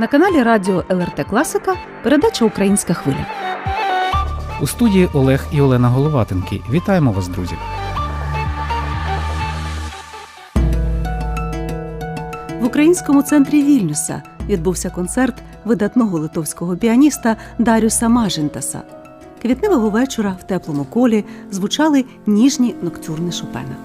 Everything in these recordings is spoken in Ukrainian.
На каналі Радіо ЛРТ Класика передача Українська хвиля. У студії Олег і Олена Головатенки. Вітаємо вас, друзі! В українському центрі Вільнюса відбувся концерт видатного литовського піаніста Дарюса Мажентаса. Квітневого вечора в теплому колі звучали ніжні ноктюрни Шопена.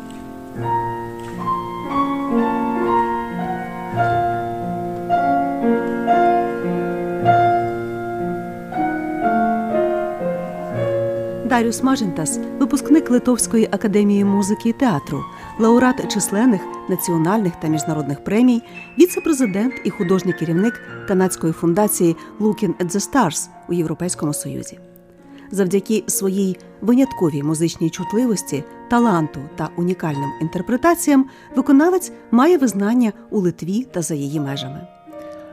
Дарюс Мажентас випускник Литовської академії музики і театру, лауреат численних національних та міжнародних премій, віце-президент і художній керівник канадської фундації Looking at the Stars у Європейському Союзі. Завдяки своїй винятковій музичній чутливості, таланту та унікальним інтерпретаціям виконавець має визнання у Литві та за її межами.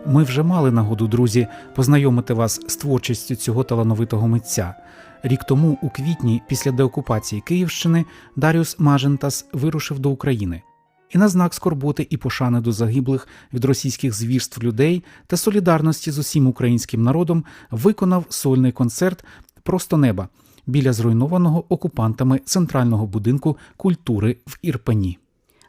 Ми вже мали нагоду, друзі, познайомити вас з творчістю цього талановитого митця. Рік тому, у квітні, після деокупації Київщини, Даріус Мажентас вирушив до України. І на знак скорботи і пошани до загиблих від російських звірств людей та солідарності з усім українським народом виконав сольний концерт Просто неба біля зруйнованого окупантами центрального будинку культури в Ірпені.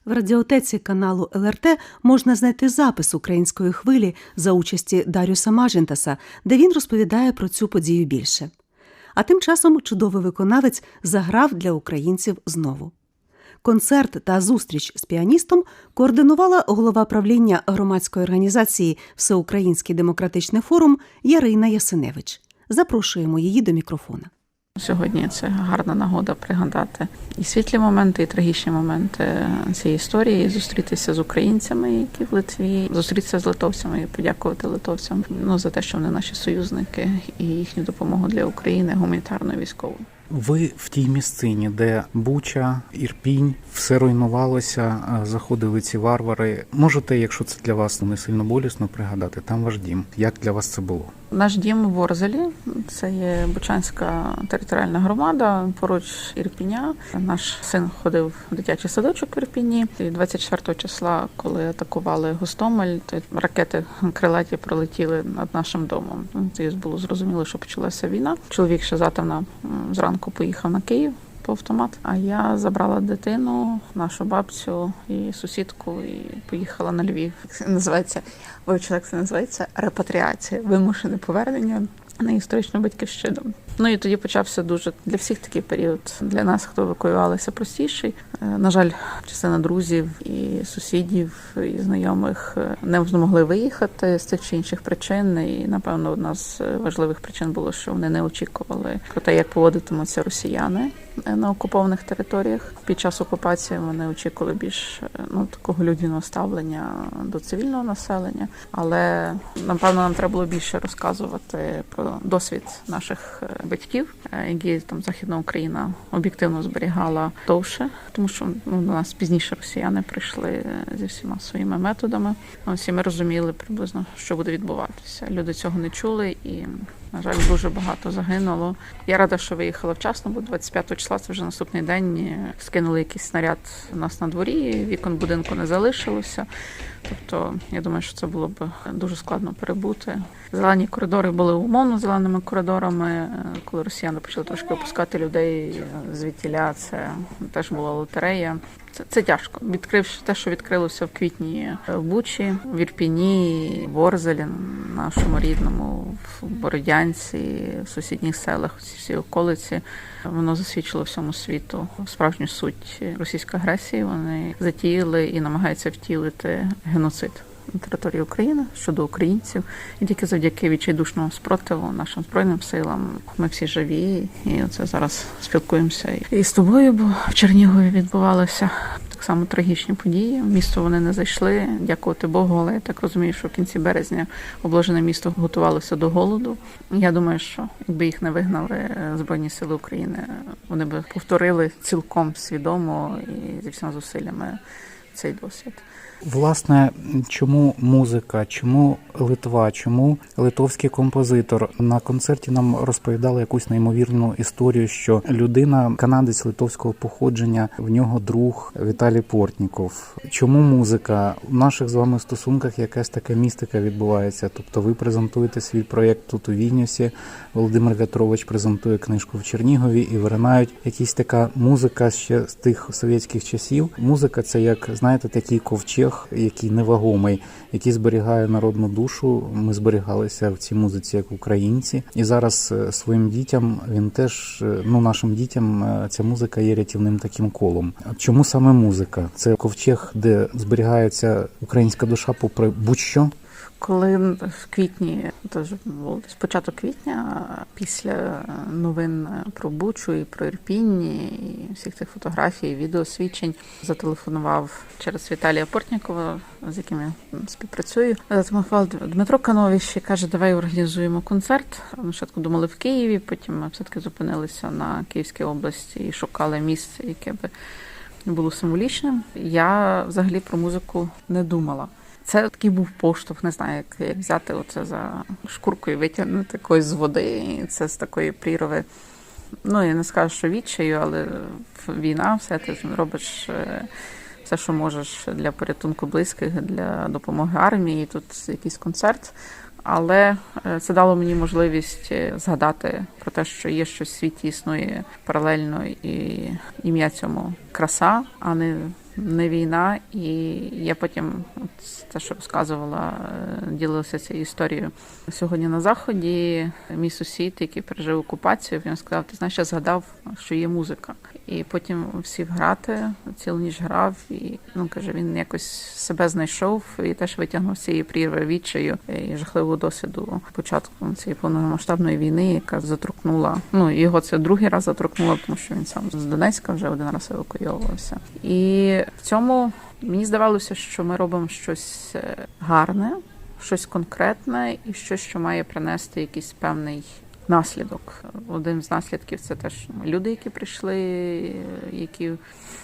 В радіотеці каналу ЛРТ можна знайти запис української хвилі за участі Дарюса Мажентаса, де він розповідає про цю подію більше. А тим часом чудовий виконавець заграв для українців знову. Концерт та зустріч з піаністом координувала голова правління громадської організації Всеукраїнський демократичний форум Ярина Ясиневич. Запрошуємо її до мікрофона. Сьогодні це гарна нагода пригадати і світлі моменти, і трагічні моменти цієї історії, зустрітися з українцями, які в Литві, зустрітися з литовцями і подякувати литовцям ну за те, що вони наші союзники і їхню допомогу для України гуманітарною військовою. Ви в тій місцині, де Буча, Ірпінь, все руйнувалося, заходили ці варвари. Можете, якщо це для вас не сильно болісно, пригадати там ваш дім. Як для вас це було? Наш дім в Орзелі, це є Бучанська територіальна громада поруч Ірпіня. Наш син ходив в дитячий садочок в Ірпіні. І 24 числа, коли атакували Гостомель, то ракети крилаті пролетіли над нашим домом. Це було зрозуміло, що почалася війна. Чоловік ще затемна зранку поїхав на Київ. По автомат, а я забрала дитину, нашу бабцю і сусідку, і поїхала на Львів. Називається вивчила, як це називається репатріація, вимушене повернення на історичну батьківщину. Ну і тоді почався дуже для всіх такий період. Для нас, хто евакуювалися, простіший. На жаль, частина друзів і сусідів і знайомих не змогли виїхати з тих чи інших причин. І напевно, одна з важливих причин було, що вони не очікували про те, як поводитимуться росіяни на окупованих територіях. Під час окупації вони очікували більш ну такого людяного ставлення до цивільного населення. Але напевно нам треба було більше розказувати про досвід наших батьків, які там Західна Україна об'єктивно зберігала довше, тому що ну, до нас пізніше росіяни прийшли зі всіма своїми методами. Всі ми розуміли приблизно, що буде відбуватися. Люди цього не чули і. На жаль, дуже багато загинуло. Я рада, що виїхала вчасно, бо 25 числа це вже наступний день. Скинули якийсь снаряд у нас на дворі. Вікон будинку не залишилося. Тобто, я думаю, що це було б дуже складно перебути. Зелені коридори були умовно зеленими коридорами. Коли росіяни почали трошки опускати людей звідтіля, це теж була лотерея. Це це тяжко. Відкривши те, що відкрилося в квітні в Бучі, в Ірпіні, в Орзелі, нашому рідному, в Бородянці, в сусідніх селах, всі околиці. Воно засвідчило всьому світу справжню суть російської агресії. Вони затіяли і намагаються втілити геноцид на території України щодо українців, і тільки завдяки відчайдушному спротиву нашим збройним силам ми всі живі, і оце зараз спілкуємося і з тобою, бо в Чернігові відбувалося само трагічні події. В місто вони не зайшли, дякувати Богу. Але я так розумію, що в кінці березня обложене місто готувалося до голоду. Я думаю, що якби їх не вигнали збройні сили України, вони би повторили цілком свідомо і зі всіма зусиллями цей досвід. Власне, чому музика, чому Литва, чому литовський композитор на концерті нам розповідали якусь неймовірну історію, що людина, канадець литовського походження, в нього друг Віталій Портніков. Чому музика в наших з вами стосунках якась така містика відбувається? Тобто, ви презентуєте свій проєкт тут у Вільнюсі. Володимир В'ятрович презентує книжку в Чернігові і виринають якісь така музика ще з тих совєтських часів. Музика це як знаєте, такий ковчег, який невагомий, який зберігає народну душу. Ми зберігалися в цій музиці як українці, і зараз е, своїм дітям він теж е, ну нашим дітям е, ця музика є рятівним таким колом. Чому саме музика? Це ковчег, де зберігається українська душа, попри будь-що. Коли в квітні, тож було десь початок квітня, після новин про Бучу і про Ірпінь, і всіх цих фотографій, відеосвідчень, зателефонував через Віталія Портнікова, з яким я співпрацюю. Зателефонував Дмитро Канович і каже, давай організуємо концерт. Спочатку думали в Києві, потім ми все-таки зупинилися на Київській області і шукали місце, яке би було символічним. Я взагалі про музику не думала. Це такий був поштовх, не знаю, як, як взяти оце за шкурку і витягнути когось з води. І це з такої прірви. Ну, я не скажу, що відчаю, але війна, все ти робиш е, все, що можеш для порятунку близьких, для допомоги армії. Тут якийсь концерт. Але е, це дало мені можливість е, згадати про те, що є щось в світі існує паралельно, і ім'я цьому краса, а не не війна, і я потім от те, що розказувала, е, ділилася цією історією сьогодні на заході. Мій сусід, який пережив окупацію, він сказав: Ти знаєш, я згадав, що є музика. І потім сів грати, цілу ніч грав, і ну каже, він якось себе знайшов і теж витягнув з цієї прірви відчаю і жахливого досвіду початку цієї повномасштабної війни, яка заторкнула. Ну його це другий раз заторкнула, тому що він сам з Донецька вже один раз евакуйовувався. І в цьому мені здавалося, що ми робимо щось гарне, щось конкретне і щось, що має принести якийсь певний. Наслідок один з наслідків це теж люди, які прийшли, які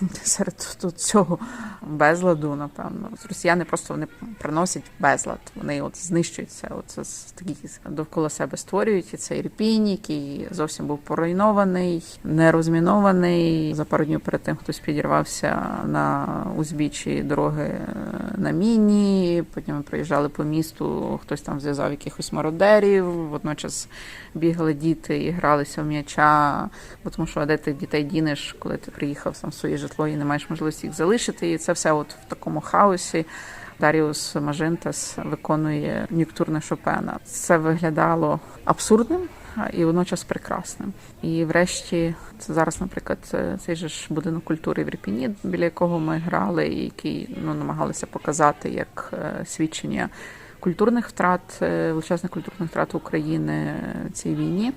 серед цього безладу, напевно, росіяни просто вони приносять безлад. Вони от знищуються. Оце такі довкола себе створюють. І це Ірпінь, який зовсім був поруйнований, не розмінований. За пару днів перед тим хтось підірвався на узбіччі дороги на міні. Потім ми проїжджали по місту. Хтось там зв'язав якихось мародерів. Водночас бігали діти і гралися в м'яча, бо тому що де ти дітей дінеш, коли ти приїхав сам в своє житло і не маєш можливості їх залишити. І це все от в такому хаосі. Даріус Мажинтас виконує нюктурне Шопена. Це виглядало абсурдним і водночас прекрасним. І врешті, це зараз, наприклад, цей же ж будинок культури в Ірпіні, біля якого ми грали, і який ну намагалися показати як свідчення культурних втрат, величезних культурних втрат України в цій війні.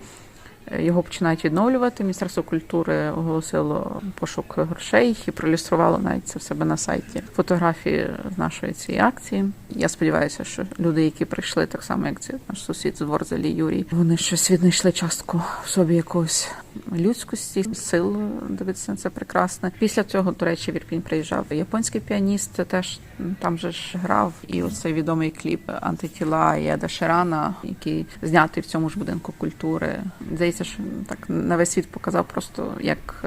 Його починають відновлювати. Міністерство культури оголосило пошук грошей і проілюструвало навіть це в себе на сайті фотографії з нашої цієї акції. Я сподіваюся, що люди, які прийшли, так само як це наш сусід з Ворзелі Юрій, вони щось віднайшли частку в собі якогось людськості, сил дивитися на це прекрасне. Після цього, до речі, в Ірпінь приїжджав японський піаніст, теж там же ж грав. І оцей відомий кліп антитіла Єда Ширана, який знятий в цьому ж будинку культури. Здається, що так на весь світ показав просто, як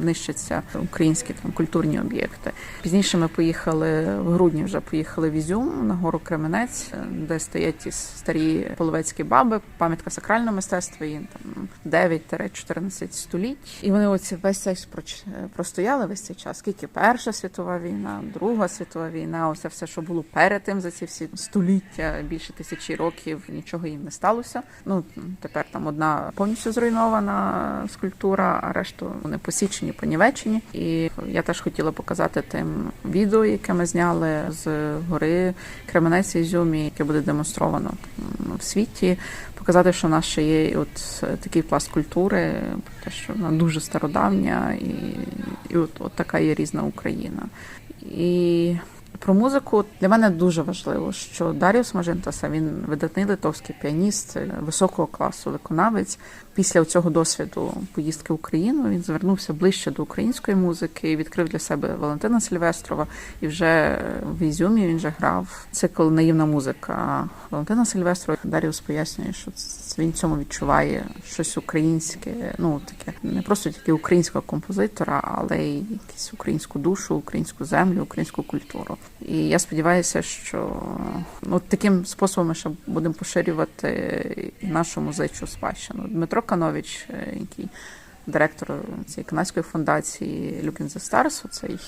нищаться українські там культурні об'єкти. Пізніше ми поїхали в грудні. Вже поїхали в Ізюм на гору Кременець, де стоять ті старі половецькі баби, пам'ятка сакрального мистецтва. Їм там 9-14 століть, і вони оці весь цей простояли весь цей час. Скільки Перша світова війна, Друга світова війна, оце все, що було перед тим за ці всі століття, більше тисячі років, нічого їм не сталося. Ну тепер там одна повністю зруйнована скульптура, а решту вони посічені, понівечені. І я теж хотіла показати тим відео, яке ми зняли з гори Кременець Ізюмі, яке буде демонстровано в світі. Показати, що в нас ще є от такий пласт культури, те, що вона дуже стародавня, і і от, от така є різна Україна. І Про музику для мене дуже важливо, що Даріус Мажентаса він видатний литовський піаніст е, високого класу, виконавець. Після цього досвіду поїздки в Україну він звернувся ближче до української музики, відкрив для себе Валентина Сильвестрова. І вже в Ізюмі він вже грав цикл Наївна музика Валентина Сильвестрова. Даріус пояснює, що він цьому відчуває щось українське, ну таке не просто тільки українського композитора, але й якусь українську душу, українську землю, українську культуру. І я сподіваюся, що ну таким способом ми ще будемо поширювати нашу музичну спадщину. Дмитро Канович, е, який директор цієї канадської фундації Look in the Stars, цей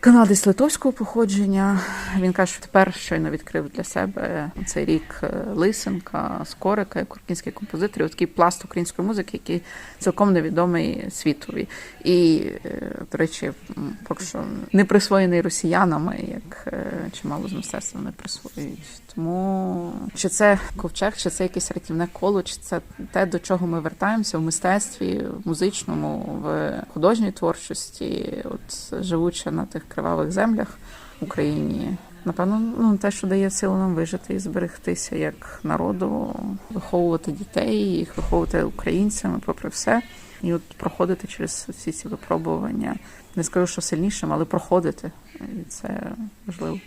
канадець литовського походження. Він каже, що тепер щойно відкрив для себе цей рік е, Лисенка, Скорика, як українських композиторів, такий пласт української музики, який цілком невідомий світові. І, е, до речі, поки що не присвоєний росіянами, як е, чимало з мистецтва не присвоюють. Тому чи це ковчег, чи це якесь рятівне коло, чи це те, до чого ми вертаємося в мистецтві, в музичному, в художній творчості, от живучи на тих кривавих землях в Україні. Напевно, ну те, що дає силу нам вижити і зберегтися як народу, виховувати дітей, їх виховувати українцями, попри все, і от проходити через всі ці випробування. Не скажу, що сильнішим, але проходити. І це важливо.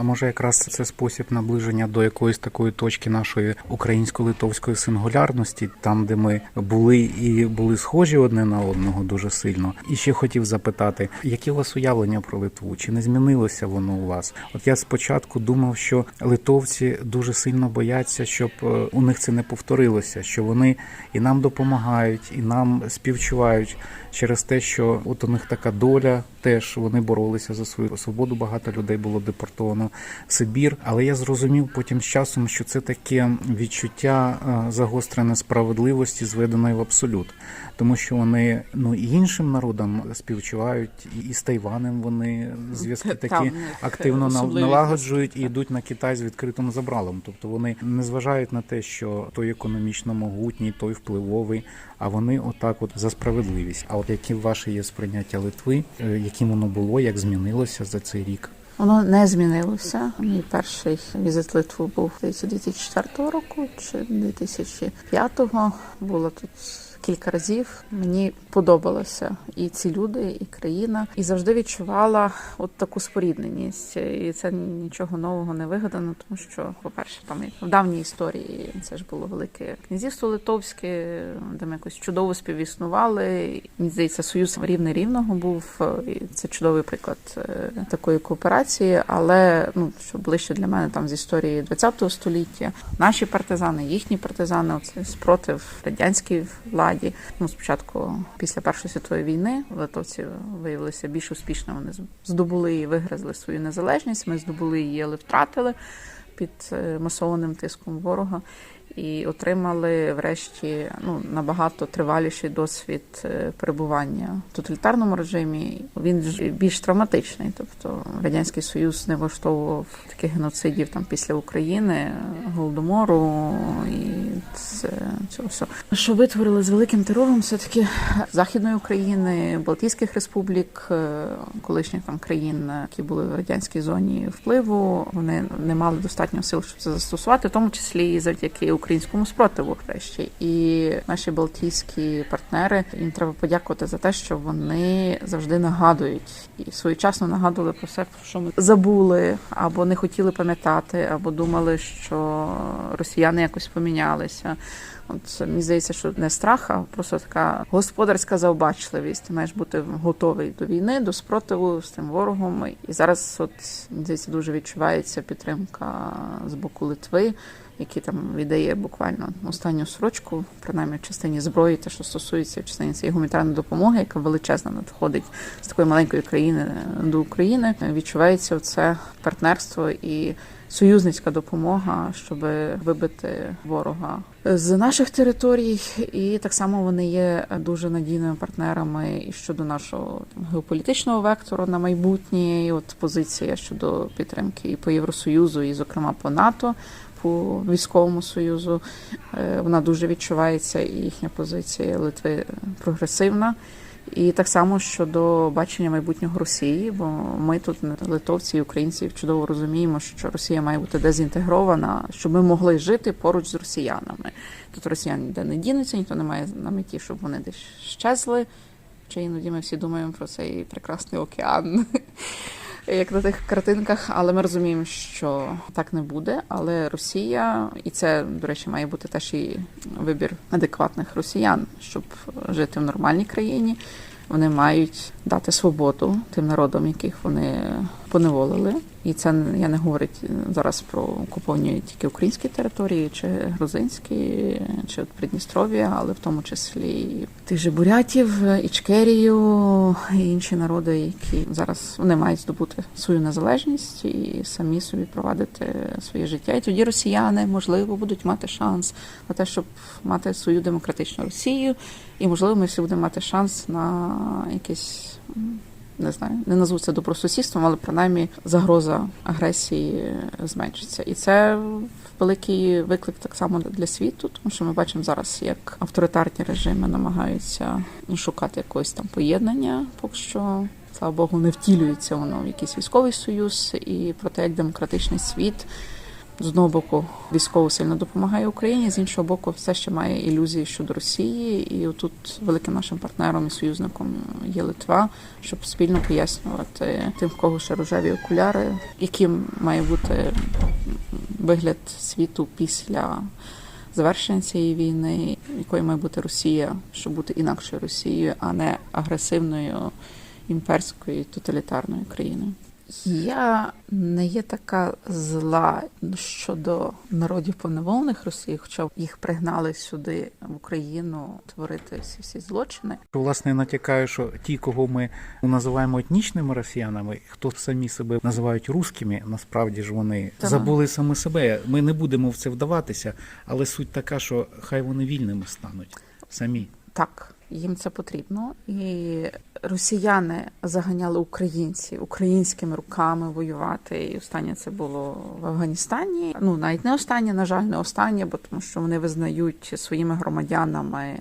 А може, якраз це спосіб наближення до якоїсь такої точки нашої українсько-литовської сингулярності, там, де ми були і були схожі одне на одного дуже сильно. І ще хотів запитати, які у вас уявлення про Литву? Чи не змінилося воно у вас? От я спочатку думав, що литовці дуже сильно бояться, щоб е, у них це не повторилося, що вони і нам допомагають, і нам співчувають через те, що от у них така доля. Теж вони боролися за свою свободу. Багато людей було депортовано в Сибір. Але я зрозумів потім з часом, що це таке відчуття е, загостреної справедливості, зведеної в абсолют, тому що вони ну і іншим народам співчувають, і, з Тайванем вони зв'язки такі в активно налагоджують і йдуть на Китай з відкритим забралом. Тобто вони не зважають на те, що той економічно могутній, той впливовий, а вони отак, от за справедливість. А от які ваші є сприйняття Литви, е, яким воно було, як змінилося за цей рік? Воно не змінилося. Мій перший візит в Литву був здається, 2004 року чи 2005-го. Була тут кілька разів. Мені подобалося і ці люди, і країна, і завжди відчувала от таку спорідненість. І це нічого нового не вигадано, тому що, по-перше, там в давній історії це ж було велике князівство Литовське, де ми якось чудово співіснували. Мені здається, союз рівне рівного був. І це чудовий приклад е, такої кооперації. Але ну що ближче для мене там з історії ХХ століття, наші партизани, їхні партизани, оце спротив радянській владі. Ну спочатку після першої світової війни литовці виявилися більш успішними. Вони здобули і вигризли свою незалежність. Ми здобули її, але втратили під е, масованим тиском ворога. І отримали врешті ну набагато триваліший досвід е, перебування в тоталітарному режимі. Він більш травматичний. Тобто радянський союз не влаштовував таких геноцидів там після України, голодомору і це цього всього. Що витворили з великим терором, все таки західної України, Балтійських республік, е, колишніх там країн, які були в радянській зоні впливу. Вони не мали достатньо сил, щоб це застосувати, в тому числі і завдяки українському спротиву. Врешті і наші балтійські партнери їм треба подякувати за те, що вони завжди нагадують і своєчасно нагадували про все, про що ми забули, або не хотіли пам'ятати, або думали, що росіяни якось помінялися. От мені здається, що не страх, а просто така господарська заобачливість. Ти маєш бути готовий до війни, до спротиву з тим ворогом. І зараз, от здається, дуже відчувається підтримка з боку Литви, який там віддає буквально останню срочку, принаймні в частині зброї, те, що стосується в частині цієї гуманітарної допомоги, яка величезна надходить з такої маленької країни до України. Відчувається це партнерство і союзницька допомога, щоб вибити ворога з наших територій, і так само вони є дуже надійними партнерами і щодо нашого там, геополітичного вектору на майбутнє. І От позиція щодо підтримки і по Євросоюзу, і зокрема по НАТО. По військовому союзу Е, вона дуже відчувається, і їхня позиція Литви прогресивна. І так само щодо бачення майбутнього Росії, бо ми тут, литовці і українці, чудово розуміємо, що Росія має бути дезінтегрована, щоб ми могли жити поруч з росіянами. Тут росіяни ніде не дінуться, ніхто не має на меті, щоб вони десь щезли. Чи іноді ми всі думаємо про цей прекрасний океан, як на тих картинках, але ми розуміємо, що так не буде. Але Росія, і це, до речі, має бути теж і вибір адекватних росіян, щоб жити в нормальній країні. Вони мають дати свободу тим народам, яких вони поневолили. І це я не говорить зараз про окуповані тільки українські території, чи грузинські, чи от Придністров'я, але в тому числі тих же бурятів, Ічкерію і інші народи, які зараз вони мають здобути свою незалежність і самі собі провадити своє життя. І тоді росіяни можливо будуть мати шанс на те, щоб мати свою демократичну Росію, і можливо, ми всі будемо мати шанс на якесь не знаю, не назву це добросусідством, але принаймні загроза агресії зменшиться. І це великий виклик так само для світу, тому що ми бачимо зараз, як авторитарні режими намагаються шукати якогось там поєднання, поки що. Слава Богу, не втілюється воно в якийсь військовий союз, і про те, як демократичний світ з одного боку військово сильно допомагає Україні, з іншого боку, все ще має ілюзії щодо Росії. І отут великим нашим партнером і союзником є Литва, щоб спільно пояснювати тим, в кого ще рожеві окуляри, яким має бути вигляд світу після. Завершення цієї війни, якою має бути Росія, щоб бути інакшою Росією, а не агресивною імперською тоталітарною країною. Я не є така зла щодо народів поневолених Росії, хоча їх пригнали сюди в Україну творити всі всі злочини. Власне, натякаю, що ті, кого ми називаємо етнічними росіянами, хто самі себе називають рускими, насправді ж вони Так. забули саме себе. Ми не будемо в це вдаватися, але суть така, що хай вони вільними стануть самі. Так, їм це потрібно, і росіяни заганяли українців українськими руками воювати. І останнє це було в Афганістані. Ну навіть не останнє, на жаль, не останнє, бо тому що вони визнають своїми громадянами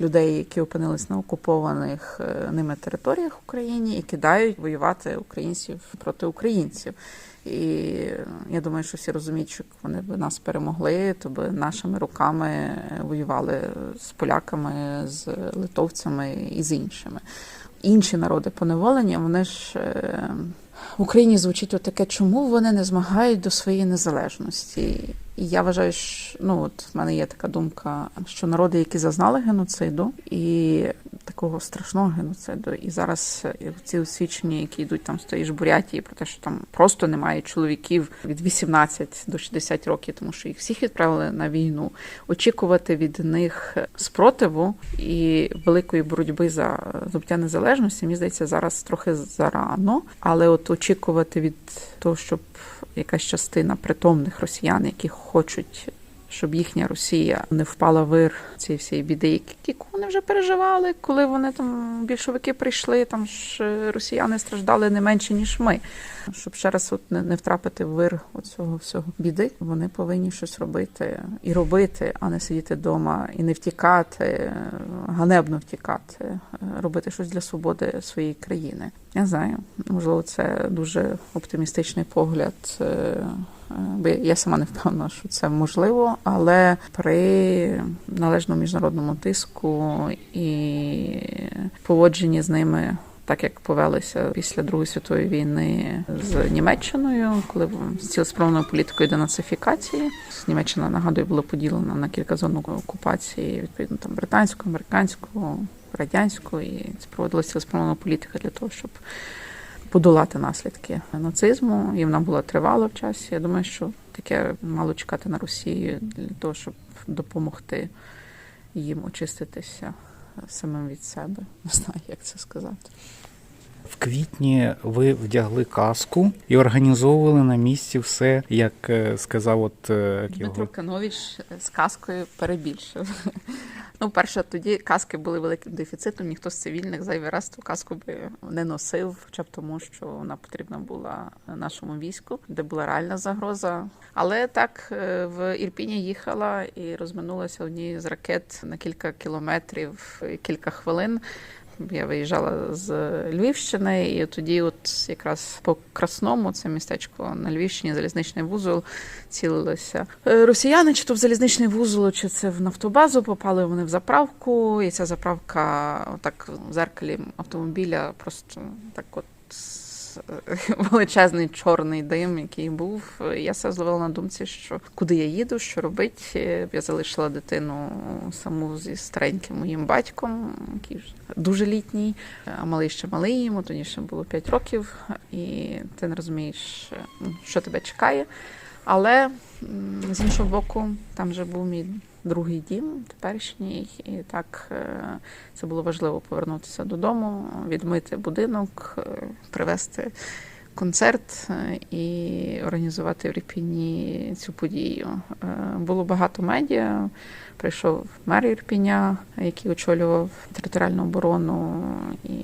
людей, які опинились на окупованих е, ними територіях в Україні, і кидають воювати українців проти українців. І я думаю, що всі розуміють, що вони б нас перемогли, то би нашими руками воювали з поляками, з литовцями і з іншими. Інші народи поневолення, вони ж е, в Україні звучить отаке, чому вони не змагають до своєї незалежності. І я вважаю, що ну от в мене є така думка, що народи, які зазнали геноциду і такого страшного геноциду, і зараз е, ці освічення, які йдуть там тієї Бурятії, про те, що там просто немає чоловіків від 18 до 60 років, тому що їх всіх відправили на війну. Очікувати від них спротиву і великої боротьби за здобуття незалежності, мені здається, зараз трохи зарано, але от очікувати від того, щоб якась частина притомних росіян, які хочуть, щоб їхня Росія не впала вир цієї всієї біди, які вони вже переживали, коли вони там більшовики прийшли, там ж е, росіяни страждали не менше ніж ми. Щоб ще раз от не, не втрапити в вир оцього всього біди, вони повинні щось робити і робити, а не сидіти вдома і не втікати, е, ганебно втікати, е, робити щось для свободи своєї країни. Я знаю, можливо, це дуже оптимістичний погляд. Бо я сама не впевнена, що це можливо, але при належному міжнародному тиску і поводженні з ними так як повелися після Другої світової війни з Німеччиною, коли з цілеспромовною політикою денацифікації Німеччина нагадую була поділена на кілька зон окупації, відповідно там британську, американську, радянську, і це проводилася цілеспромовна політика для того, щоб подолати наслідки нацизму, і вона була тривала в часі. Я думаю, що таке мало чекати на Росію для того, щоб допомогти їм очиститися самим від себе. Не знаю, як це сказати. В квітні ви вдягли каску і організовували на місці все, як е, сказав, от е, Дмитро його Канович з каскою перебільшив. Ну, перше, тоді каски були великим дефіцитом. Ніхто з цивільних зайвий раз ту каску би не носив, хоча б тому, що вона потрібна була нашому війську, де була реальна загроза. Але так е, в Ірпіні їхала і розминулася однією з ракет на кілька кілометрів, кілька хвилин. Я виїжджала з Львівщини, і тоді, от якраз по Красному, це містечко на Львівщині, залізничний вузол, цілилися е, росіяни, чи то в залізничний вузол, чи це в нафтобазу. Попали вони в заправку, і ця заправка, отак в зеркалі автомобіля, просто так от. Величезний чорний дим, який був. Я все зловила на думці, що куди я їду, що робить. Я залишила дитину саму зі стареньким моїм батьком, який ж дуже літній, а малий ще малий, йому тоді ще було 5 років, і ти не розумієш, ну, що тебе чекає. Але з іншого боку, там вже був мій другий дім, теперішній, і так е, це було важливо повернутися додому, відмити будинок, привести. привезти концерт е, і організувати в Ірпіні цю подію. Е, Було багато медіа. Прийшов мер Ірпіня, який очолював територіальну оборону, і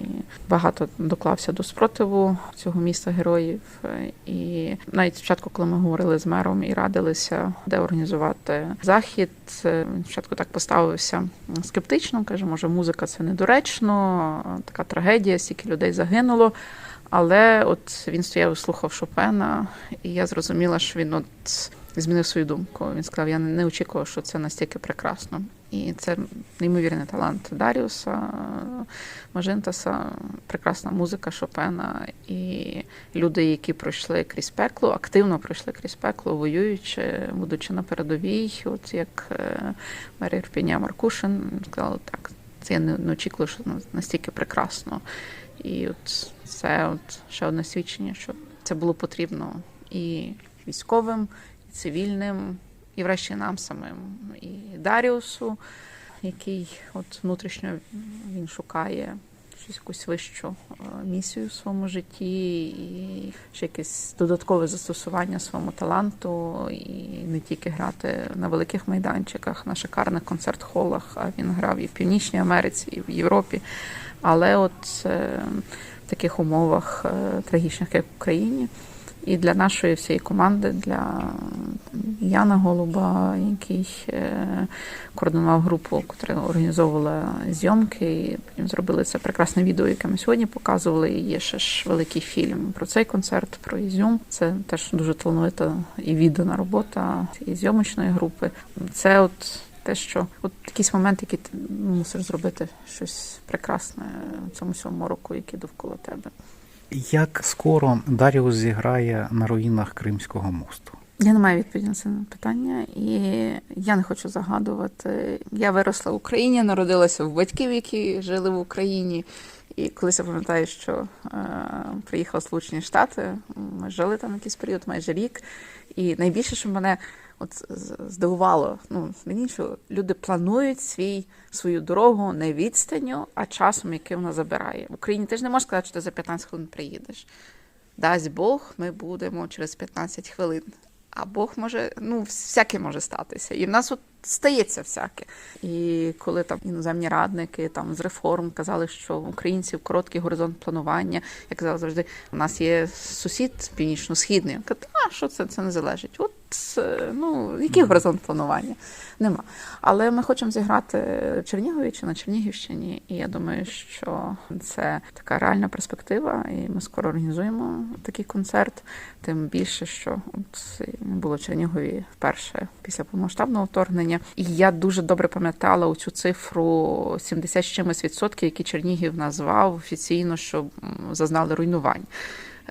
багато доклався до спротиву цього міста героїв. Е, І навіть спочатку, коли ми говорили з мером і радилися, де організувати захід, спочатку так поставився скептично. каже, може, музика це недоречно, така трагедія, стільки людей загинуло. Але от він стояв і слухав Шопена, і я зрозуміла, що він от змінив свою думку. Він сказав: я не очікував, що це настільки прекрасно. І це неймовірний талант Даріуса Мажентаса, прекрасна музика Шопена і люди, які пройшли крізь пекло, активно пройшли крізь пекло, воюючи, будучи на передовій, от як е, мер Ірпіня Маркушин сказали, так, це я не очікувала, що настільки прекрасно. І от це от ще одне свідчення, що це було потрібно і військовим, і цивільним, і врешті нам самим, і Даріусу, який от внутрішньо він шукає щось якусь вищу е, місію в своєму житті, і ще якесь додаткове застосування своєму таланту, і не тільки грати на великих майданчиках, на шикарних концерт-холах, а він грав і в Північній Америці, і в Європі. Але от е, таких умовах е, трагічних, як в Україні, і для нашої всієї команди, для Яна Голуба, який е, координував групу, яка організовувала зйомки, і потім зробили це прекрасне відео, яке ми сьогодні показували. І є ще ж великий фільм про цей концерт, про Ізюм. Це теж дуже талановита і віддана робота цієї зйомочної групи. Це от те, що от якийсь момент, який ти мусиш зробити щось прекрасне в цьому всьому року, який довкола тебе. Як скоро Даріус зіграє на руїнах Кримського мосту? Я не маю відповіді на це питання, і я не хочу загадувати. Я виросла в Україні, народилася в батьків, які жили в Україні. І колись я пам'ятаю, що е, приїхала Сполучені Штати, ми жили там якийсь період, майже рік. І найбільше, що мене от здивувало, ну мені що люди планують свій свою дорогу не відстанню, а часом, який вона забирає. В Україні ти ж не можеш сказати, що ти за 15 хвилин приїдеш. Дасть Бог, ми будемо через 15 хвилин. А Бог може, ну, всяке може статися. І в нас от стається всяке. І коли там іноземні радники там з реформ казали, що українців короткий горизонт планування, я казала завжди, у нас є сусід північно-східний. Я кажу, а що це? Це не залежить. От е, ну, який горизонт планування? Нема. Але ми хочемо зіграти в Чернігові чи на Чернігівщині, і я думаю, що це така реальна перспектива, і ми скоро організуємо такий концерт. Тим більше, що от було в Чернігові вперше після повномасштабного вторгнення. І я дуже добре пам'ятала оцю цифру 70 з чимось відсотків, які Чернігів назвав офіційно, що зазнали руйнувань.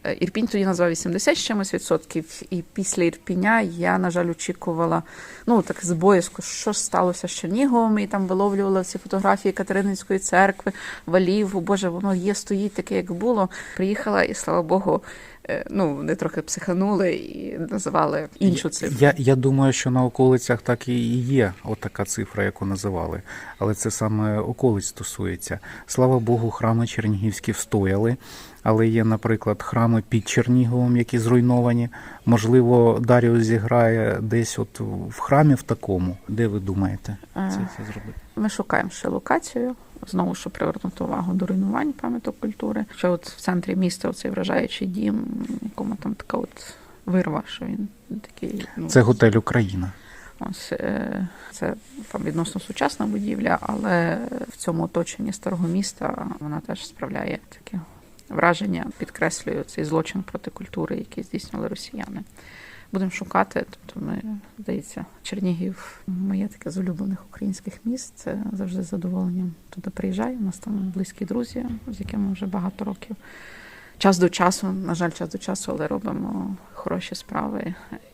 Е, Ірпінь тоді назвав 80 з чимось відсотків, і після Ірпіня я, на жаль, очікувала, ну так з боязку, що сталося з Черніговом, і там виловлювала всі фотографії Катерининської церкви, валів, Боже, воно є, стоїть таке, як було. Приїхала, і слава Богу, ну вони трохи психанули і називали іншу цифру. Я, я думаю, що на околицях так і є от така цифра, яку називали. Але це саме околиць стосується. Слава Богу, храми чернігівські встояли. Але є, наприклад, храми під Черніговом, які зруйновані. Можливо, Даріус зіграє десь от в храмі в такому. Де ви думаєте це, це зробити? Ми шукаємо ще локацію. Знову щоб привернути увагу до руйнувань пам'яток культури. Що от в центрі міста оцей вражаючий дім, якому там така от вирва, що він такий. Ну, Це готель Україна. Ось е, це там відносно сучасна будівля, але в цьому оточенні старого міста вона теж справляє таке враження, підкреслює цей злочин проти культури, який здійснювали росіяни. Будемо шукати. Тобто, ми здається, Чернігів моє таке з улюблених українських міст. Це завжди з задоволенням туди приїжджаю. У нас там близькі друзі, з якими вже багато років. Час до часу, на жаль, час до часу, але робимо хороші справи.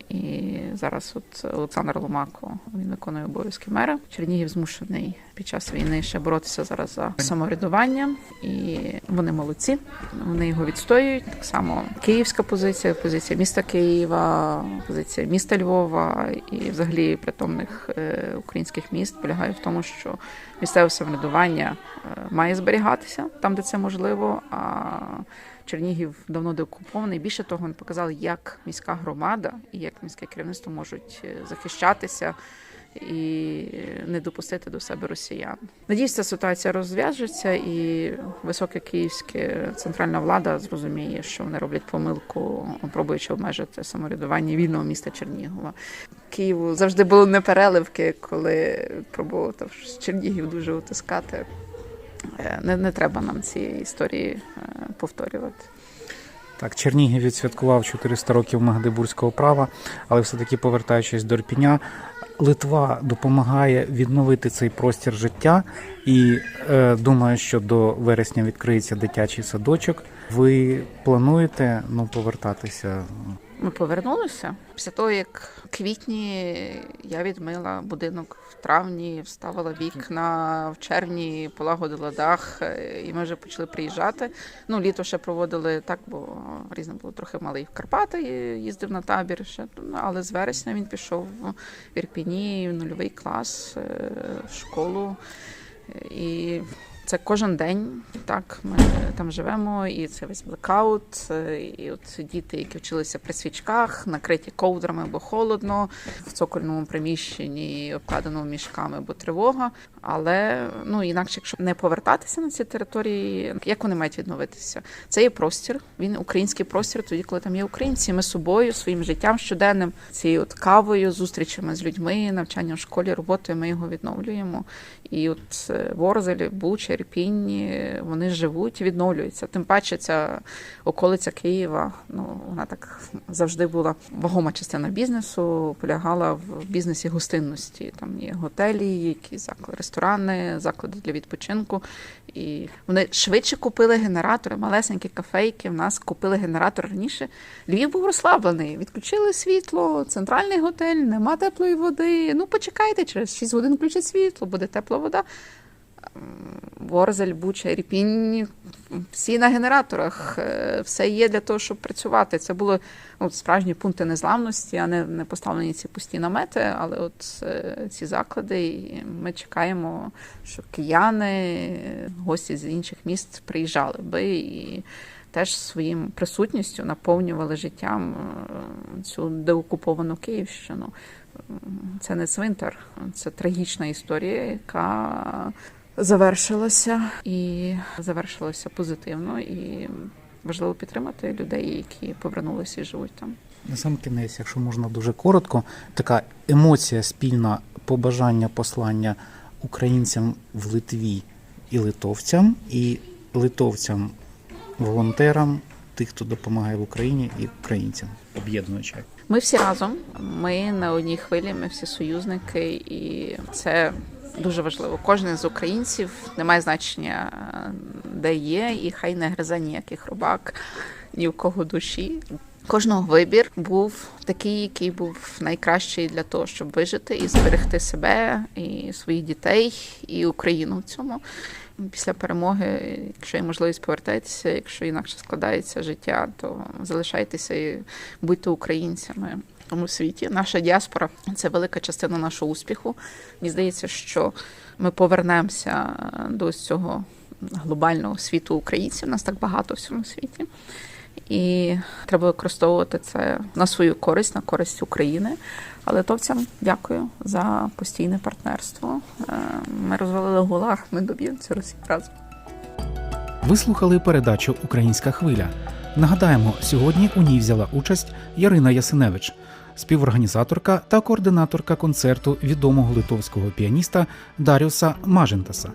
І зараз от Олександр Ломако він виконує обов'язки мера. Чернігів змушений під час війни ще боротися зараз за самоврядування, і вони молодці. Вони його відстоюють. Так само київська позиція, позиція міста Києва, позиція міста Львова і взагалі притомних е, українських міст полягає в тому, що місцеве самоврядування е, має зберігатися там, де це можливо. А Чернігів давно деокупований. Більше того, вони показали, як міська громада і як міське керівництво можуть е, захищатися і не допустити до себе росіян. Надіюсь, ситуація розв'яжеться, і високе київське центральна влада зрозуміє, що вони роблять помилку, пробуючи обмежити самоврядування вільного міста Чернігова. Києву завжди були непереливки, коли пробував Чернігів дуже утискати. Е, Не, не треба нам цієї історії е, повторювати. Так, Чернігів відсвяткував 400 років Магдебурзького права, але все-таки повертаючись до Ірпіня, Литва допомагає відновити цей простір життя і е, думаю, що до вересня відкриється дитячий садочок. Ви плануєте ну, повертатися? Ми повернулися після того, як в квітні я відмила будинок в травні, вставила вікна в червні, полагодила дах, е, і ми вже почали приїжджати. Ну, літо ще проводили так, бо різно було трохи малий в Карпати, їздив на табір ще. Але з вересня він пішов в Ірпіні в нульовий клас, е, в школу. І це кожен день, так ми там живемо, і це весь блекаут, е, і от діти, які вчилися при свічках, накриті ковдрами, бо холодно, в цокольному приміщенні обкладеному мішками, бо тривога. Але ну інакше, якщо не повертатися на ці території, як вони мають відновитися? Це є простір. Він український простір, тоді, коли там є українці. Ми собою, своїм життям щоденним, цією от кавою, зустрічами з людьми, навчанням в школі, роботою ми його відновлюємо. І от е, Ворзель, Буча, Ірпінь, е, вони живуть, відновлюються. Тим паче ця околиця Києва, ну вона так завжди була вагома частина бізнесу, полягала в бізнесі гостинності. Там є готелі, якісь заклади, ресторани, заклади для відпочинку. І вони швидше купили генератори, малесенькі кафейки. В нас купили генератор раніше. Львів був розслаблений. Відключили світло, центральний готель, нема теплої води. Ну почекайте, через 6 годин включать світло, буде тепла вода. Ворзель, Буча, Ірпінь, всі на генераторах. Е, Все є для того, щоб працювати. Це були ну, справжні пункти незламності, а не, не поставлені ці пусті намети. Але от е, ці заклади, і ми чекаємо, що кияни, гості з інших міст приїжджали би і теж своїм присутністю наповнювали життям е, цю деокуповану Київщину. Це не цвинтар, це трагічна історія, яка завершилася і завершилася позитивно. І важливо підтримати людей, які повернулися і живуть там. На сам кінець, якщо можна дуже коротко, така емоція спільна побажання послання українцям в Литві і литовцям, і литовцям, волонтерам, тих, хто допомагає в Україні, і українцям, об'єднуючи. Ми всі разом, ми на одній хвилі, ми всі союзники, і це дуже важливо. Кожен з українців не має значення, де є, і хай не гризе ніяких рубак, ні в кого душі. Кожного вибір був такий, який був найкращий для того, щоб вижити і зберегти себе, і своїх дітей, і Україну в цьому. Після перемоги, якщо є можливість повертатися, якщо інакше складається життя, то залишайтеся і будьте українцями тому світі. Наша діаспора це велика частина нашого успіху. Мені здається, що ми повернемося до цього глобального світу українців. Нас так багато в цьому світі. І треба використовувати це на свою користь, на користь України. Але литовцям дякую за постійне партнерство. Е, Ми розвалили гулаг, ми доб'ємося Росії разом. Ви слухали передачу Українська хвиля. Нагадаємо, сьогодні у ній взяла участь Ярина Ясиневич. Співорганізаторка та координаторка концерту відомого литовського піаніста Даріуса Мажентаса,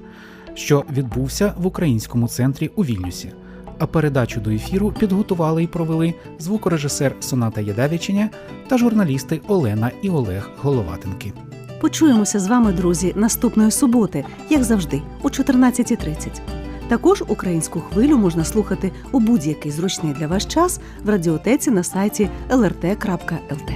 що відбувся в українському центрі у Вільнюсі. А передачу до ефіру підготували і провели звукорежисер Соната Ядавіченя та журналісти Олена і Олег Головатенки. Почуємося з вами, друзі, наступної суботи, як завжди, о 14.30. Також українську хвилю можна слухати у будь-який зручний для вас час в радіотеці на сайті lrt.lt.